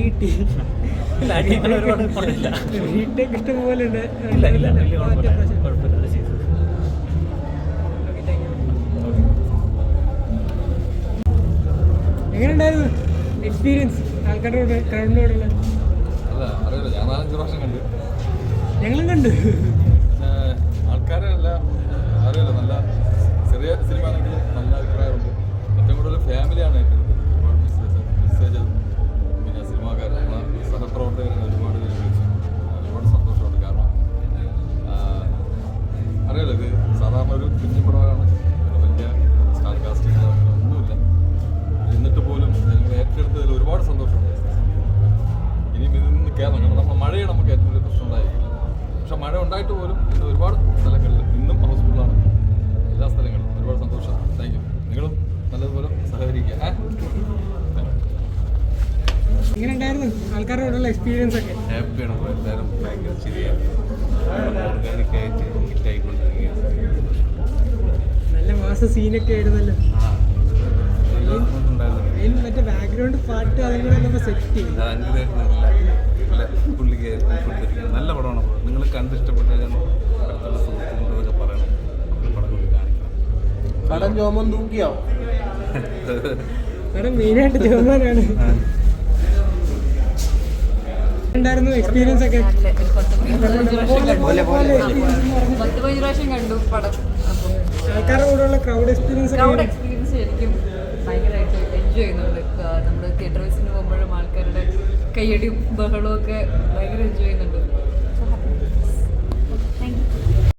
അടി കിട്ടി റീടേക്ക് ഉണ്ട്. ഇല്ല ഇല്ല വലിയ കുഴപ്പമില്ല. ചെയ്തു. എങ്ങനെയുണ്ടായിരുന്നു എക്സ്പീരിയൻസ് ആൾക്കാരോട് ക്രൗഡിനോടുള്ള ഞങ്ങളും കണ്ടു. ആൾക്കാരല്ല അറിയില്ല. നല്ല ചെറിയ സിനിമ ആണെങ്കിലും നല്ല അഭിപ്രായമുണ്ട്. ഏറ്റവും കൂടുതൽ ഫാമിലിയാണ് ഏറ്റെടുത്തത് സാധാരണ ഒരു കുഞ്ഞു പടമാണ് വലിയ സ്റ്റാർ കാസ്റ്റിംഗ് ഒന്നുമില്ല. എന്നിട്ട് പോലും ഞങ്ങൾ ഏറ്റെടുത്തതിൽ ഒരുപാട് സന്തോഷമുണ്ട്. ഇനിയും ഇതിൽ നിന്ന് കയറണം കാരണം നമ്മൾ മഴയെ നമുക്ക് ഏറ്റവും വലിയ പ്രശ്നം ഉണ്ടായിരിക്കില്ല. പക്ഷെ മഴ ഉണ്ടായിട്ട് പോലും ഇന്ന് ഒരുപാട് സ്ഥലങ്ങളിൽ ഇന്നും ഹൗസ്ഫുള്ളാണ്. എല്ലാ സ്ഥലങ്ങളിലും ഒരുപാട് സന്തോഷം. താങ്ക് യു നിങ്ങളും നല്ലതുപോലെ സഹകരിക്കുക. ഏ? എങ്ങനെയുണ്ടായിരുന്നു? ആൾക്കാരോടുള്ള എക്സ്പീരിയൻസ് ഒക്കെ? ഹാപ്പിയാണ് എല്ലാവരും ഭയങ്കര ശരിയാണ് മാസ സീനൊക്കെ ആയിരുന്നല്ലോ. മറ്റേ ബാക്ക്ഗ്രൗണ്ട് പാട്ട് അതും കൂടെ നമ്മൾ സെറ്റ് ചെയ്യും. നല്ല പടമാണ്. നിങ്ങൾ കണ്ട് ഇഷ്ടപ്പെട്ട പടം മെയിനായിട്ട് ജോമാനാണ് ഉണ്ടായിരുന്നു എക്സ്പീരിയൻസ് ഒക്കെ. ഒരു പത്ത് പതിനഞ്ച് പ്രാവശ്യം കണ്ടു. പടം. ആൾക്കാരുടെ കൂടെയുള്ള ക്രൗഡ് എക്സ്പീരിയൻസ് ക്രൗഡ് എക്സ്പീരിയൻസ് ശരിക്കും ഭയങ്കരമായിട്ട് എൻജോയ് ചെയ്യുന്നുണ്ട്. നമ്മൾ തിയേറ്റർ വൈസിന് പോകുമ്പോഴും ആൾക്കാരുടെ കയ്യടിയും ബഹളവും ഒക്കെ ഭയങ്കര എൻജോയ്